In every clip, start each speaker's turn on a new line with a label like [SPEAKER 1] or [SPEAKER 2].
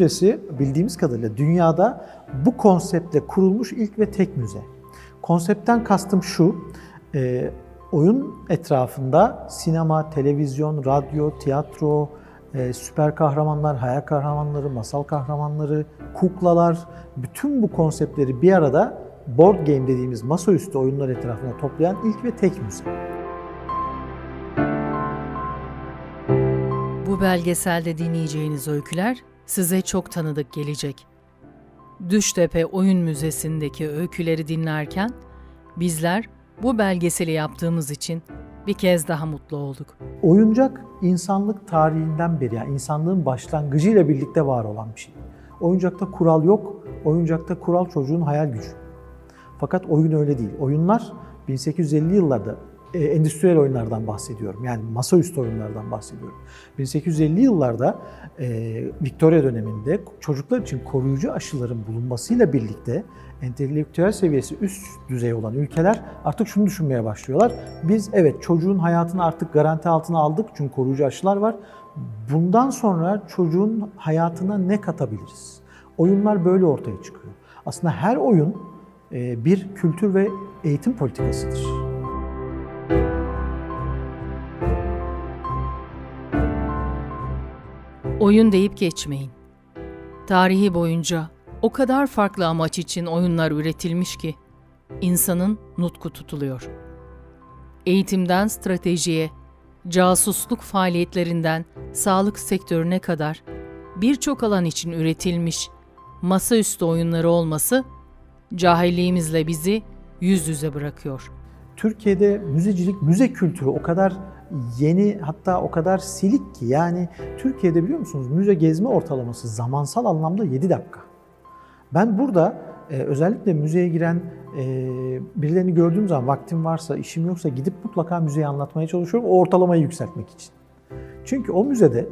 [SPEAKER 1] Müzesi bildiğimiz kadarıyla dünyada bu konseptle kurulmuş ilk ve tek müze. Konseptten kastım şu, e, oyun etrafında sinema, televizyon, radyo, tiyatro, e, süper kahramanlar, hayal kahramanları, masal kahramanları, kuklalar, bütün bu konseptleri bir arada board game dediğimiz masaüstü oyunlar etrafında toplayan ilk ve tek müze.
[SPEAKER 2] Bu belgeselde dinleyeceğiniz öyküler size çok tanıdık gelecek. Düştepe Oyun Müzesi'ndeki öyküleri dinlerken bizler bu belgeseli yaptığımız için bir kez daha mutlu olduk.
[SPEAKER 1] Oyuncak insanlık tarihinden beri, yani insanlığın başlangıcıyla birlikte var olan bir şey. Oyuncakta kural yok, oyuncakta kural çocuğun hayal gücü. Fakat oyun öyle değil. Oyunlar 1850 yıllarda e, endüstriyel oyunlardan bahsediyorum. Yani masaüstü oyunlardan bahsediyorum. 1850 yıllarda e, Victoria döneminde çocuklar için koruyucu aşıların bulunmasıyla birlikte entelektüel seviyesi üst düzey olan ülkeler artık şunu düşünmeye başlıyorlar. Biz evet çocuğun hayatını artık garanti altına aldık çünkü koruyucu aşılar var. Bundan sonra çocuğun hayatına ne katabiliriz? Oyunlar böyle ortaya çıkıyor. Aslında her oyun e, bir kültür ve eğitim politikasıdır.
[SPEAKER 2] Oyun deyip geçmeyin. Tarihi boyunca o kadar farklı amaç için oyunlar üretilmiş ki insanın nutku tutuluyor. Eğitimden stratejiye, casusluk faaliyetlerinden sağlık sektörüne kadar birçok alan için üretilmiş masaüstü oyunları olması cahilliğimizle bizi yüz yüze bırakıyor.
[SPEAKER 1] Türkiye'de müzecilik, müze kültürü o kadar yeni hatta o kadar silik ki yani Türkiye'de biliyor musunuz müze gezme ortalaması zamansal anlamda 7 dakika. Ben burada e, özellikle müzeye giren e, birilerini gördüğüm zaman vaktim varsa, işim yoksa gidip mutlaka müzeyi anlatmaya çalışıyorum o ortalamayı yükseltmek için. Çünkü o müzede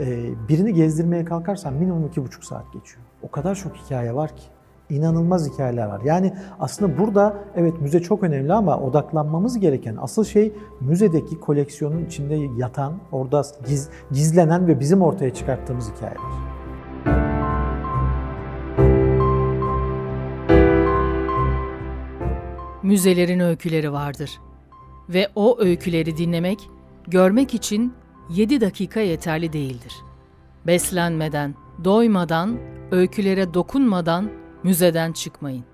[SPEAKER 1] e, birini gezdirmeye kalkarsan minimum iki buçuk saat geçiyor. O kadar çok hikaye var ki. İnanılmaz hikayeler var. Yani aslında burada evet müze çok önemli ama odaklanmamız gereken asıl şey müzedeki koleksiyonun içinde yatan, orada giz, gizlenen ve bizim ortaya çıkarttığımız hikayeler.
[SPEAKER 2] Müzelerin öyküleri vardır. Ve o öyküleri dinlemek, görmek için 7 dakika yeterli değildir. Beslenmeden, doymadan, öykülere dokunmadan müzeden çıkmayın.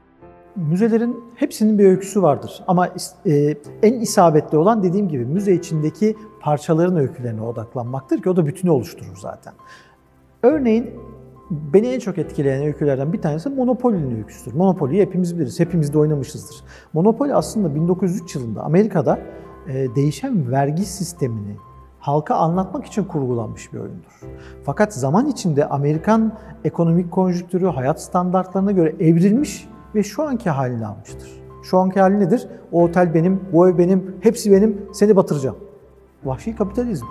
[SPEAKER 1] Müzelerin hepsinin bir öyküsü vardır ama e, en isabetli olan dediğim gibi müze içindeki parçaların öykülerine odaklanmaktır ki o da bütünü oluşturur zaten. Örneğin beni en çok etkileyen öykülerden bir tanesi Monopoly'nin öyküsüdür. Monopoly'yi hepimiz biliriz, hepimiz de oynamışızdır. Monopoly aslında 1903 yılında Amerika'da e, değişen vergi sistemini halka anlatmak için kurgulanmış bir oyundur. Fakat zaman içinde Amerikan ekonomik konjüktürü, hayat standartlarına göre evrilmiş ve şu anki halini almıştır. Şu anki hali nedir? O otel benim, bu ev benim, hepsi benim, seni batıracağım. Vahşi kapitalizm.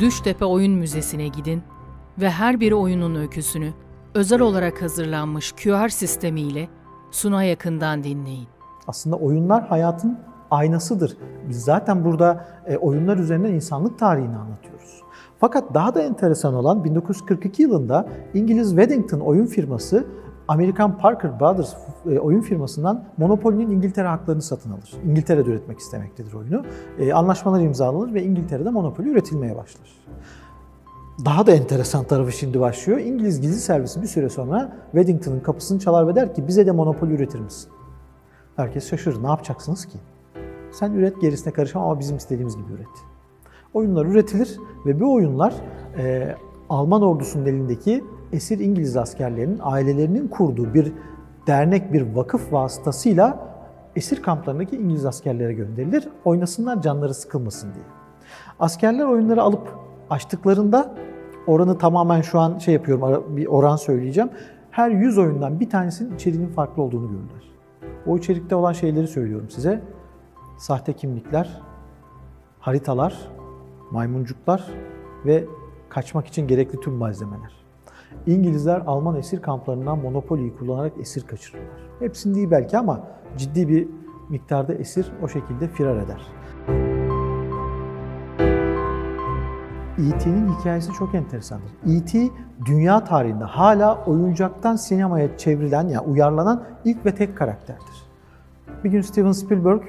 [SPEAKER 2] Düştepe Oyun Müzesi'ne gidin ve her bir oyunun öyküsünü özel olarak hazırlanmış QR sistemiyle Suna yakından dinleyin.
[SPEAKER 1] Aslında oyunlar hayatın aynasıdır. Biz zaten burada e, oyunlar üzerinden insanlık tarihini anlatıyoruz. Fakat daha da enteresan olan 1942 yılında İngiliz Weddington oyun firması Amerikan Parker Brothers e, oyun firmasından Monopoly'nin İngiltere haklarını satın alır. İngiltere'de üretmek istemektedir oyunu. E, anlaşmalar imzalanır ve İngiltere'de Monopoly üretilmeye başlar. Daha da enteresan tarafı şimdi başlıyor. İngiliz gizli servisi bir süre sonra Weddington'ın kapısını çalar ve der ki bize de Monopoly üretir misin? Herkes şaşırır. Ne yapacaksınız ki? Sen üret gerisine karışma ama bizim istediğimiz gibi üret. Oyunlar üretilir ve bu oyunlar e, Alman ordusunun elindeki esir İngiliz askerlerinin ailelerinin kurduğu bir dernek, bir vakıf vasıtasıyla esir kamplarındaki İngiliz askerlere gönderilir. Oynasınlar canları sıkılmasın diye. Askerler oyunları alıp açtıklarında oranı tamamen şu an şey yapıyorum bir oran söyleyeceğim. Her 100 oyundan bir tanesinin içeriğinin farklı olduğunu görürler. O içerikte olan şeyleri söylüyorum size. Sahte kimlikler, haritalar, maymuncuklar ve kaçmak için gerekli tüm malzemeler. İngilizler Alman esir kamplarından Monopoly'yi kullanarak esir kaçırırlar. Hepsini değil belki ama ciddi bir miktarda esir o şekilde firar eder. E.T.'nin hikayesi çok enteresandır. E.T. dünya tarihinde hala oyuncaktan sinemaya çevrilen, yani uyarlanan ilk ve tek karakterdir. Bir gün Steven Spielberg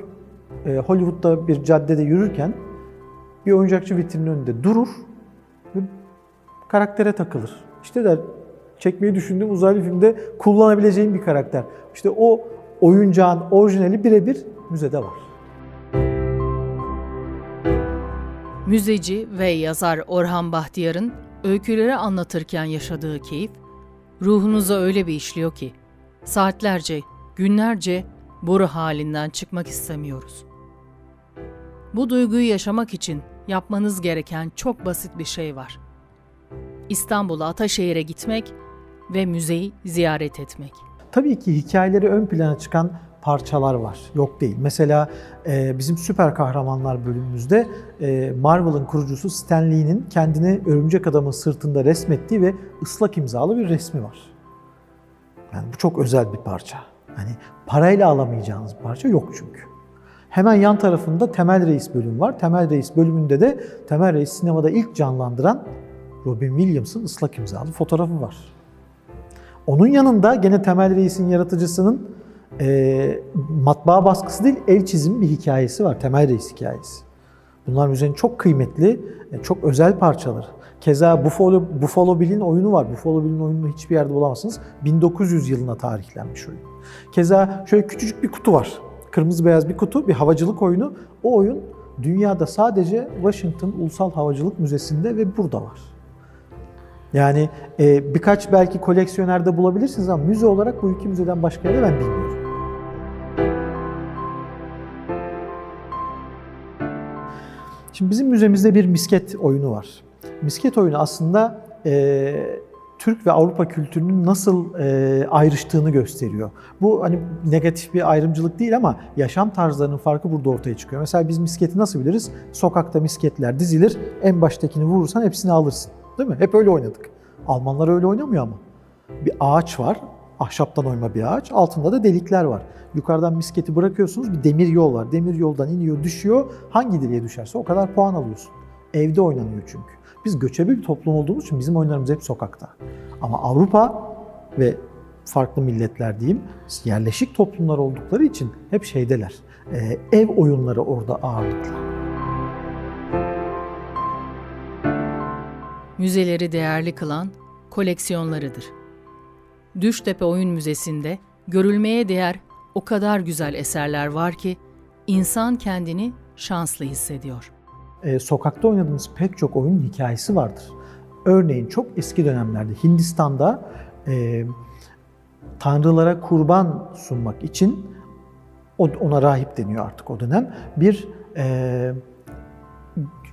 [SPEAKER 1] e, Hollywood'da bir caddede yürürken bir oyuncakçı vitrinin önünde durur ve karaktere takılır. İşte der çekmeyi düşündüğüm uzaylı filmde kullanabileceğim bir karakter. İşte o oyuncağın orijinali birebir müzede var.
[SPEAKER 2] Müzeci ve yazar Orhan Bahtiyar'ın öyküleri anlatırken yaşadığı keyif, ruhunuza öyle bir işliyor ki, saatlerce, günlerce boru halinden çıkmak istemiyoruz. Bu duyguyu yaşamak için yapmanız gereken çok basit bir şey var. İstanbul'a Ataşehir'e gitmek ve müzeyi ziyaret etmek.
[SPEAKER 1] Tabii ki hikayeleri ön plana çıkan parçalar var. Yok değil. Mesela e, bizim süper kahramanlar bölümümüzde e, Marvel'ın kurucusu Stan Lee'nin kendini örümcek adamın sırtında resmettiği ve ıslak imzalı bir resmi var. Yani bu çok özel bir parça. Hani parayla alamayacağınız bir parça yok çünkü. Hemen yan tarafında Temel Reis bölüm var. Temel Reis bölümünde de Temel Reis sinemada ilk canlandıran Robin Williams'ın ıslak imzalı fotoğrafı var. Onun yanında gene Temel Reis'in yaratıcısının e, matbaa baskısı değil, el çizimi bir hikayesi var. Temel Reis hikayesi. Bunlar müzenin çok kıymetli, e, çok özel parçaları. Keza Buffalo, Buffalo Bill'in oyunu var. Buffalo Bill'in oyununu hiçbir yerde bulamazsınız. 1900 yılına tarihlenmiş oyun. Keza şöyle küçücük bir kutu var. Kırmızı beyaz bir kutu, bir havacılık oyunu. O oyun dünyada sadece Washington Ulusal Havacılık Müzesi'nde ve burada var. Yani e, birkaç belki koleksiyonerde bulabilirsiniz ama müze olarak bu iki müzeden başka yerde ben bilmiyorum. Şimdi bizim müzemizde bir misket oyunu var. Misket oyunu aslında e, Türk ve Avrupa kültürünün nasıl e, ayrıştığını gösteriyor. Bu hani negatif bir ayrımcılık değil ama yaşam tarzlarının farkı burada ortaya çıkıyor. Mesela biz misketi nasıl biliriz? Sokakta misketler dizilir, en baştakini vurursan hepsini alırsın. Değil mi? Hep öyle oynadık. Almanlar öyle oynamıyor ama. Bir ağaç var, ahşaptan oyma bir ağaç, altında da delikler var. Yukarıdan misketi bırakıyorsunuz, bir demir yol var. Demir yoldan iniyor, düşüyor. Hangi deliğe düşerse o kadar puan alıyorsun. Evde oynanıyor çünkü. Biz göçebe bir toplum olduğumuz için bizim oyunlarımız hep sokakta. Ama Avrupa ve farklı milletler diyeyim, yerleşik toplumlar oldukları için hep şeydeler. Ee, ev oyunları orada ağırlıklı.
[SPEAKER 2] Müzeleri değerli kılan koleksiyonlarıdır. Düştepe Oyun Müzesi'nde görülmeye değer o kadar güzel eserler var ki insan kendini şanslı hissediyor.
[SPEAKER 1] e, sokakta oynadığımız pek çok oyunun hikayesi vardır. Örneğin çok eski dönemlerde Hindistan'da e, tanrılara kurban sunmak için ona rahip deniyor artık o dönem bir e,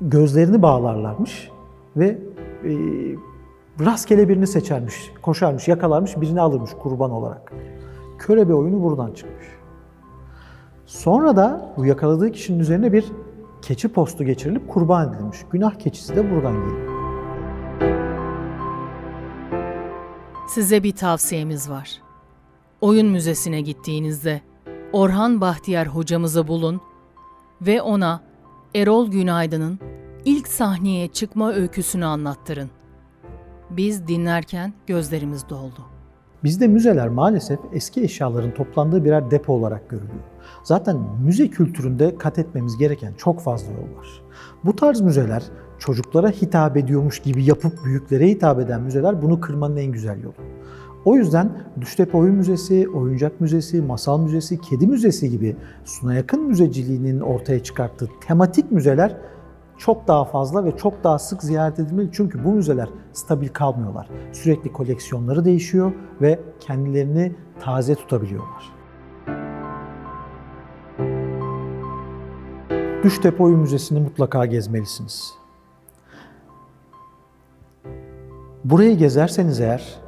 [SPEAKER 1] gözlerini bağlarlarmış ve e, rastgele birini seçermiş, koşarmış, yakalarmış, birini alırmış kurban olarak. Körebe oyunu buradan çıkmış. Sonra da bu yakaladığı kişinin üzerine bir keçi postu geçirilip kurban edilmiş. Günah keçisi de buradan geliyor.
[SPEAKER 2] Size bir tavsiyemiz var. Oyun müzesine gittiğinizde Orhan Bahtiyar hocamızı bulun ve ona Erol Günaydın'ın ilk sahneye çıkma öyküsünü anlattırın. Biz dinlerken gözlerimiz doldu.
[SPEAKER 1] Bizde müzeler maalesef eski eşyaların toplandığı birer depo olarak görülüyor. Zaten müze kültüründe kat etmemiz gereken çok fazla yol var. Bu tarz müzeler çocuklara hitap ediyormuş gibi yapıp büyüklere hitap eden müzeler bunu kırmanın en güzel yolu. O yüzden Düştepe Oyun Müzesi, Oyuncak Müzesi, Masal Müzesi, Kedi Müzesi gibi suna yakın müzeciliğinin ortaya çıkarttığı tematik müzeler çok daha fazla ve çok daha sık ziyaret edilmeli. Çünkü bu müzeler stabil kalmıyorlar. Sürekli koleksiyonları değişiyor ve kendilerini taze tutabiliyorlar. Düştepe Oyun Müzesi'ni mutlaka gezmelisiniz. Burayı gezerseniz eğer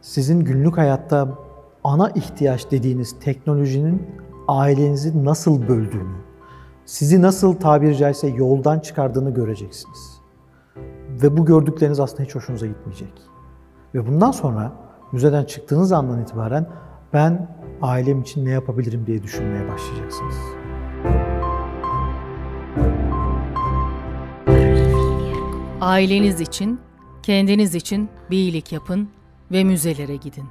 [SPEAKER 1] sizin günlük hayatta ana ihtiyaç dediğiniz teknolojinin ailenizi nasıl böldüğünü, sizi nasıl tabiri caizse yoldan çıkardığını göreceksiniz. Ve bu gördükleriniz aslında hiç hoşunuza gitmeyecek. Ve bundan sonra müzeden çıktığınız andan itibaren ben ailem için ne yapabilirim diye düşünmeye başlayacaksınız.
[SPEAKER 2] Aileniz için, kendiniz için bir iyilik yapın ve müzelere gidin.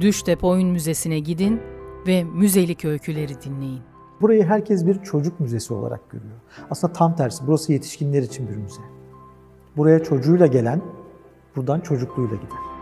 [SPEAKER 2] Düştepe Oyun Müzesi'ne gidin ve müzelik öyküleri dinleyin.
[SPEAKER 1] Burayı herkes bir çocuk müzesi olarak görüyor. Aslında tam tersi. Burası yetişkinler için bir müze. Buraya çocuğuyla gelen buradan çocukluğuyla gider.